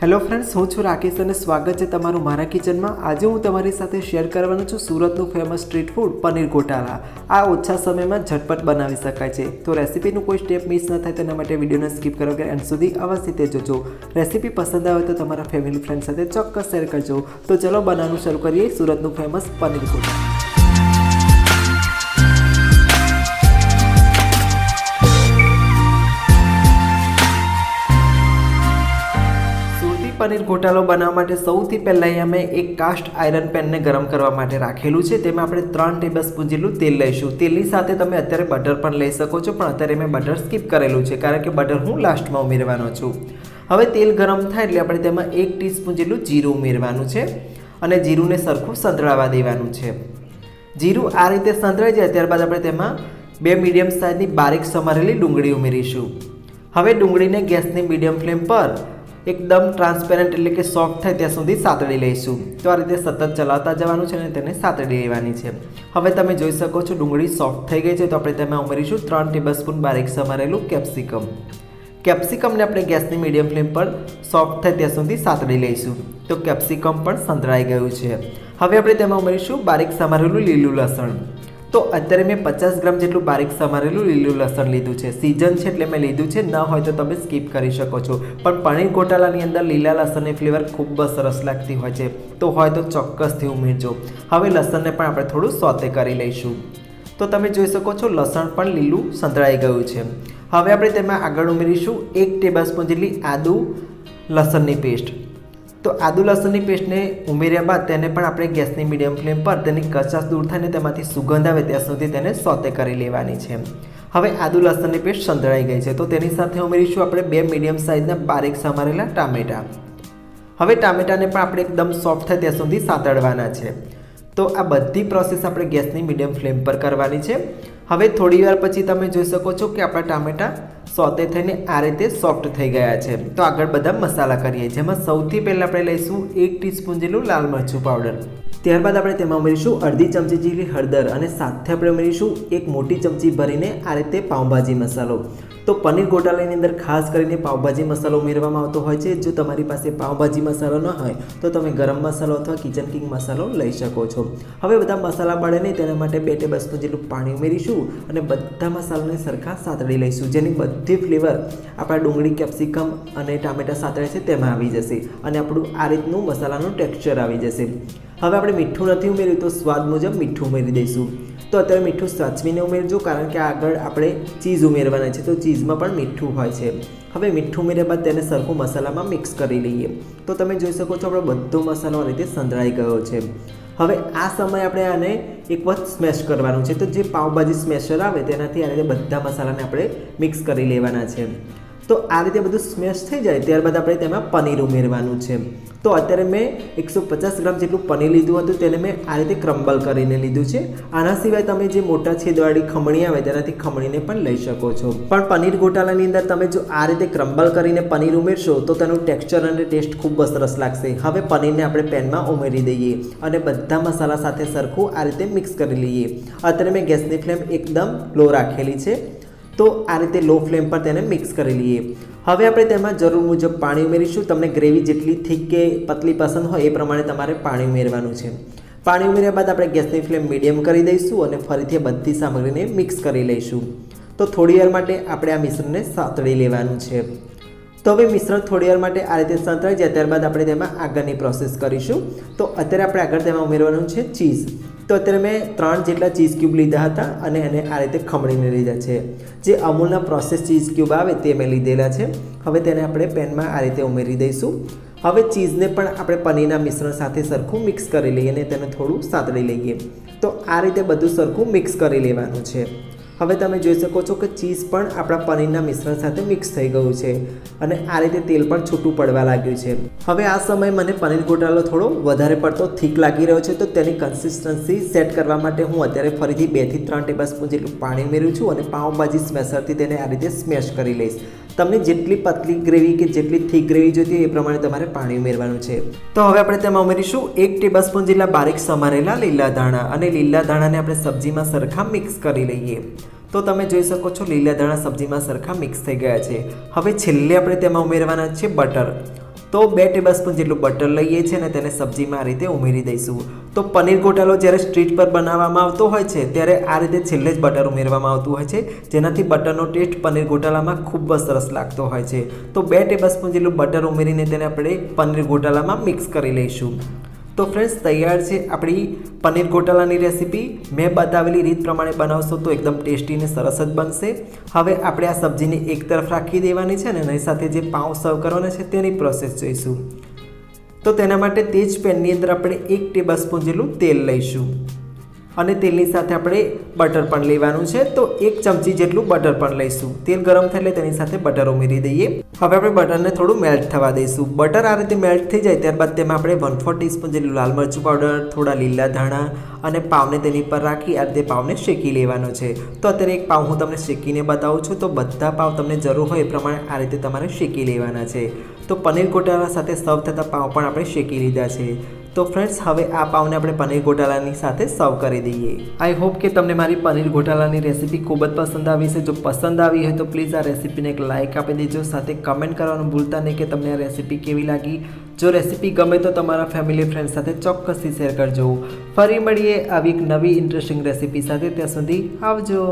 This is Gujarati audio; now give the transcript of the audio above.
હેલો ફ્રેન્ડ્સ, હું છું રાકેશ અને સ્વાગત છે તમારું મારા કિચનમાં. આજે હું તમારી સાથે શેર કરવાનો છું સુરતનું famous street food paneer gotala. આ ઓછા સમયમાં ઝટપટ બનાવી શકાય છે. તો રેસીપીનું કોઈ સ્ટેપ મિસ ન થાય તેના માટે વિડીયોને સ્કીપ કરો કે એન્ડ સુધી અવશ્ય તે જોજો. રેસીપી પસંદ આવે તો તમારા ફેમિલી ફ્રેન્ડ સાથે ચોક્કસ શેર કરજો. તો ચલો બનાવવાનું શરૂ કરીએ સુરતનું ફેમસ પનીર ગોટાળા. પનીર ગોટાળો બનાવવા માટે સૌથી પહેલાં અહીંયા મેં એક કાસ્ટ આયરન પેનને ગરમ કરવા માટે રાખેલું છે. તેમાં આપણે ત્રણ ટેબલ સ્પૂન જેટલું તેલ લઈશું. તેલની સાથે તમે અત્યારે બટર પણ લઈ શકો છો, પણ અત્યારે મેં બટર સ્કીપ કરેલું છે, કારણ કે બટર હું લાસ્ટમાં ઉમેરવાનો છું. હવે તેલ ગરમ થાય એટલે આપણે તેમાં એક ટીસ્પૂન જેટલું જીરું ઉમેરવાનું છે અને જીરુંને સરખું સંતળાવા દેવાનું છે. જીરું આ રીતે સંતળાઈ જાય ત્યારબાદ આપણે તેમાં બે મીડિયમ સાઇઝની બારીક સમારેલી ડુંગળી ઉમેરીશું. હવે ડુંગળીને ગેસની મીડિયમ ફ્લેમ પર એકદમ ટ્રાન્સપેરન્ટ એટલે કે સોફ્ટ થાય ત્યાં સુધી સાતડી લઈશું. તો આ રીતે સતત ચલાવતા જવાનું છે અને તેને સાતડી લેવાની છે. હવે તમે જોઈ શકો છો ડુંગળી સોફ્ટ થઈ ગઈ છે. તો આપણે તેમાં ઉમેરીશું ત્રણ ટેબલ સ્પૂન બારીક સમારેલું કેપ્સિકમ કેપ્સિકમને આપણે ગેસની મીડિયમ ફ્લેમ પર સોફ્ટ થાય ત્યાં સુધી સાતડી લઈશું. તો કેપ્સિકમ પણ સંતળાઈ ગયું છે. હવે આપણે તેમાં ઉમેરીશું બારીક સમારેલું લીલું લસણ. તો અત્યારે મેં પચાસ ગ્રામ જેટલું બારીક સમારેલું લીલું લસણ લીધું છે. સિઝન છે એટલે મેં લીધું છે. ન હોય તો તમે સ્કીપ કરી શકો છો. પણ પનીર ગોટાલાની અંદર લીલા લસણની ફ્લેવર ખૂબ જ સરસ લાગતી હોય છે. તો હોય તો ચોક્કસથી ઉમેરજો. હવે લસણને પણ આપણે થોડું સોતે કરી લઈશું. તો તમે જોઈ શકો છો, લસણ પણ લીલું સંતળાઈ ગયું છે. હવે આપણે તેમાં આગળ ઉમેરીશું એક ટેબલ સ્પૂન જેટલી આદુ લસણની પેસ્ટ તો આદુ લસણની પેસ્ટને ઉમેર્યા બાદ તેને પણ આપણે ગેસની મીડિયમ ફ્લેમ પર તેની કચાશ દૂર થાય ને તેમાંથી સુગંધ આવે ત્યાં સુધી તેને સોતે કરી લેવાની છે. હવે આદુ લસણની પેસ્ટ સંતળાઈ ગઈ છે, તો તેની સાથે ઉમેરીશું આપણે બે મીડિયમ સાઇઝના બારીક સમારેલા ટામેટા. હવે ટામેટાને પણ આપણે એકદમ સોફ્ટ થાય ત્યાં સુધી સાતળવાના છે. તો આ બધી પ્રોસેસ આપણે ગેસની મીડિયમ ફ્લેમ પર કરવાની છે. હવે થોડી વાર પછી તમે જોઈ શકો છો કે આપણા ટામેટાં સોતે થઈને આ રીતે સોફ્ટ થઈ ગયા છે. તો આગળ બધા મસાલા કરીએ. જેમાં સૌથી પહેલાં આપણે લઈશું એક ટીસ્પૂન જેટલું લાલ મરચું પાવડર ત્યારબાદ આપણે તેમાં ઉમેરીશું અડધી ચમચી જેટલી હળદર અને સાથે આપણે ઉમેરીશું એક મોટી ચમચી ભરીને આ રીતે પાઉંભાજી મસાલો. તો પનીર ગોટાલાની અંદર ખાસ કરીને પાઉંભાજી મસાલો ઉમેરવામાં આવતો હોય છે. જો તમારી પાસે પાઉંભાજી મસાલો ન હોય, તો તમે ગરમ મસાલો અથવા કિચન કિંગ મસાલો લઈ શકો છો. હવે બધા મસાલા મળે નહીં તેના માટે બે ટેબલ સ્પૂન જેટલું પાણી ઉમેરીશું અને બધા મસાલાને સરખા સાતડી લઈશું, જેની બધી ફ્લેવર આપણા ડુંગળી કેપ્સિકમ અને ટામેટા સાતળે છે તેમાં આવી જશે અને આપણું આ રીતનું મસાલાનું ટેક્સચર આવી જશે. હવે આપણે મીઠું નથી ઉમેર્યું તો સ્વાદ મુજબ મીઠું ઉમેરી દઈશું. તો અત્યારે મીઠું સાચવીને ઉમેરજો કારણ કે આગળ આપણે ચીઝ ઉમેરવાના છે તો ચીઝમાં પણ મીઠું હોય છે. હવે મીઠું ઉમેર્યા બાદ તેને સરખું મસાલામાં મિક્સ કરી લઈએ. તો તમે જોઈ શકો છો આપણો બધો મસાલો આ રીતે સંતળાઈ ગયો છે. હવે આ સમયે આપણે આને એક વખત સ્મેશ કરવાનું છે. તો જે પાઉંભાજી સ્મેશર આવે તેનાથી આ રીતે બધા મસાલાને આપણે મિક્સ કરી લેવાના છે. તો આ રીતે બધું સ્મેશ થઈ જાય, ત્યારબાદ આપણે તેમાં પનીર ઉમેરવાનું છે. તો અત્યારે મેં એકસો પચાસ ગ્રામ જેટલું પનીર લીધું હતું, તેને મેં આ રીતે ક્રમ્બલ કરીને લીધું છે. આના સિવાય તમે જે મોટા છેદવાળી ખમણી આવે, તેનાથી ખમણીને પણ લઈ શકો છો. પણ પનીર ગોટાળાની અંદર તમે જો આ રીતે ક્રમ્બલ કરીને પનીર ઉમેરશો, તો તેનું ટેક્સચર અને ટેસ્ટ ખૂબ સરસ લાગશે. હવે પનીરને આપણે પેનમાં ઉમેરી દઈએ અને બધા મસાલા સાથે સરખું આ રીતે મિક્સ કરી લઈએ. અત્યારે મેં ગેસની ફ્લેમ એકદમ લો રાખેલી છે. તો આ રીતે લો ફ્લેમ પર તેને મિક્સ કરી લઈએ. હવે આપણે તેમાં જરૂર મુજબ પાણી ઉમેરીશું. તમને ગ્રેવી જેટલી થીક કે પતલી પસંદ હોય એ પ્રમાણે તમારે પાણી ઉમેરવાનું છે. પાણી ઉમેર્યા બાદ આપણે ગેસની ફ્લેમ મીડિયમ કરી દઈશું અને ફરીથી બધી સામગ્રીને મિક્સ કરી લઈશું. તો થોડી વાર માટે આપણે આ મિશ્રણને સાતળી લેવાનું છે. તો હવે મિશ્રણ થોડી વાર માટે આ રીતે સંતળાઈ જાય, ત્યારબાદ આપણે તેમાં આગળની પ્રોસેસ કરીશું. તો અત્યારે આપણે આગળ તેમાં ઉમેરવાનું છે ચીઝ તો અત્યારે મેં ત્રણ જેટલા ચીઝ ક્યુબ લીધા હતા અને એને આ રીતે ખમણીને લીધા છે. જે અમૂલના પ્રોસેસ ચીઝ ક્યુબ આવે તે મેં લીધેલા છે. હવે તેને આપણે પેનમાં આ રીતે ઉમેરી દઈશું. હવે ચીઝને પણ આપણે પનીરના મિશ્રણ સાથે સરખું મિક્સ કરી લઈએ અને તેને થોડું સાતળી લઈએ. તો આ રીતે બધું સરખું મિક્સ કરી લેવાનું છે. હવે તમે જોઈ શકો છો કે ચીઝ પણ આપણા પનીરના મિશ્રણ સાથે મિક્સ થઈ ગયું છે અને આ રીતે તેલ પણ છૂટું પડવા લાગ્યું છે. હવે આ સમયે મને પનીર ગોટાળો થોડો વધારે પડતો થીક લાગી રહ્યો છે તો તેની કન્સિસ્ટન્સી સેટ કરવા માટે હું અત્યારે ફરીથી બેથી ત્રણ ટેબલ સ્પૂન જેટલું પાણી ઉમેર્યું છું અને પાઉંભાજી સ્મેશરથી તેને આ રીતે સ્મેશ કરી લઈશ. તમને જેટલી પતલી ગ્રેવી કે જેટલી થીક ગ્રેવી જોઈતી હોય એ પ્રમાણે તમારે પાણી ઉમેરવાનું છે. તો હવે આપણે તેમાં ઉમેરીશું એક ટેબલ સ્પૂન જેટલા બારીક સમારેલા લીલા ધાણા અને લીલા ધાણાને આપણે સબ્જીમાં સરખા મિક્સ કરી લઈએ. તો તમે જોઈ શકો છો લીલા ધાણા સબ્જીમાં સરખા મિક્સ થઈ ગયા છે. હવે છેલ્લે આપણે તેમાં ઉમેરવાના છે બટર. તો બે ટેબલ સ્પૂન જેટલું બટર લઈએ છીએ અને તેને સબ્જીમાં આ રીતે ઉમેરી દઈશું. તો પનીર ગોટાલો જ્યારે સ્ટ્રીટ પર બનાવવામાં આવતો હોય છે, ત્યારે આ રીતે છેલ્લે જ બટર ઉમેરવામાં આવતું હોય છે. જેનાથી બટરનો ટેસ્ટ પનીર ગોટાલામાં ખૂબ જ સરસ લાગતો હોય છે. તો બે ટેબલ સ્પૂન જેટલું બટર ઉમેરીને તેને આપણે પનીર ગોટાલામાં મિક્સ કરી લઈશું. તો ફ્રેન્ડ્સ તૈયાર છે આપણી પનીર ગોટાલાની રેસીપી મેં બતાવેલી રીત પ્રમાણે બનાવશો તો એકદમ ટેસ્ટી અને સરસ જ બનશે. હવે આપણે આ સબ્જીને એક તરફ રાખી દેવાની છે ને એની સાથે જે પાઉં સર્વ કરવાના છે તેની પ્રોસેસ જોઈશું. તો તેના માટે તે જ પેનની અંદર આપણે એક ટેબલ સ્પૂન જેટલું તેલ લઈશું. અને તેલની સાથે આપણે બટર પણ લેવાનું છે. તો એક ચમચી જેટલું બટર પણ લઈશું. તેલ ગરમ થાય તેની સાથે બટર ઉમેરી દઈએ. હવે આપણે બટરને થોડું મેલ્ટ થવા દઈશું. બટર આ રીતે મેલ્ટ થઈ જાય ત્યારબાદ તેમાં આપણે વન ફોર ટીસ્પૂન જેટલું લાલ મરચું પાવડર થોડા લીલા ધાણા અને પાવને તેની પર રાખી આ રીતે પાવને શેકી લેવાનો છે. તો અત્યારે એક પાવ હું તમને શેકીને બતાવું છું. તો બધા પાવ તમને જરૂર હોય એ પ્રમાણે આ રીતે તમારે શેકી લેવાના છે. તો પનીર ગોટાળા સાથે સર્વ થતા પાવ પણ આપણે શેકી લીધા છે. તો ફ્રેન્ડ્સ હવે આ પાવને આપણે પનીર ગોટાલાની સાથે સર્વ કરી દઈએ. આઈ હોપ કે તમને મારી પનીર ગોટાલાની રેસીપી ખૂબ જ પસંદ આવી છે. જો પસંદ આવી હોય તો પ્લીઝ આ રેસીપીને એક લાઇક આપી દેજો, સાથે કમેન્ટ કરવાનું ભૂલતા નહીં કે તમને આ રેસીપી કેવી લાગી. જો રેસીપી ગમે તો તમારા ફેમિલી ફ્રેન્ડ સાથે ચોક્કસથી શેર કરજો. ફરી મળીએ આવી એક નવી ઇન્ટરેસ્ટિંગ રેસીપી સાથે. ત્યાં સુધી આવજો.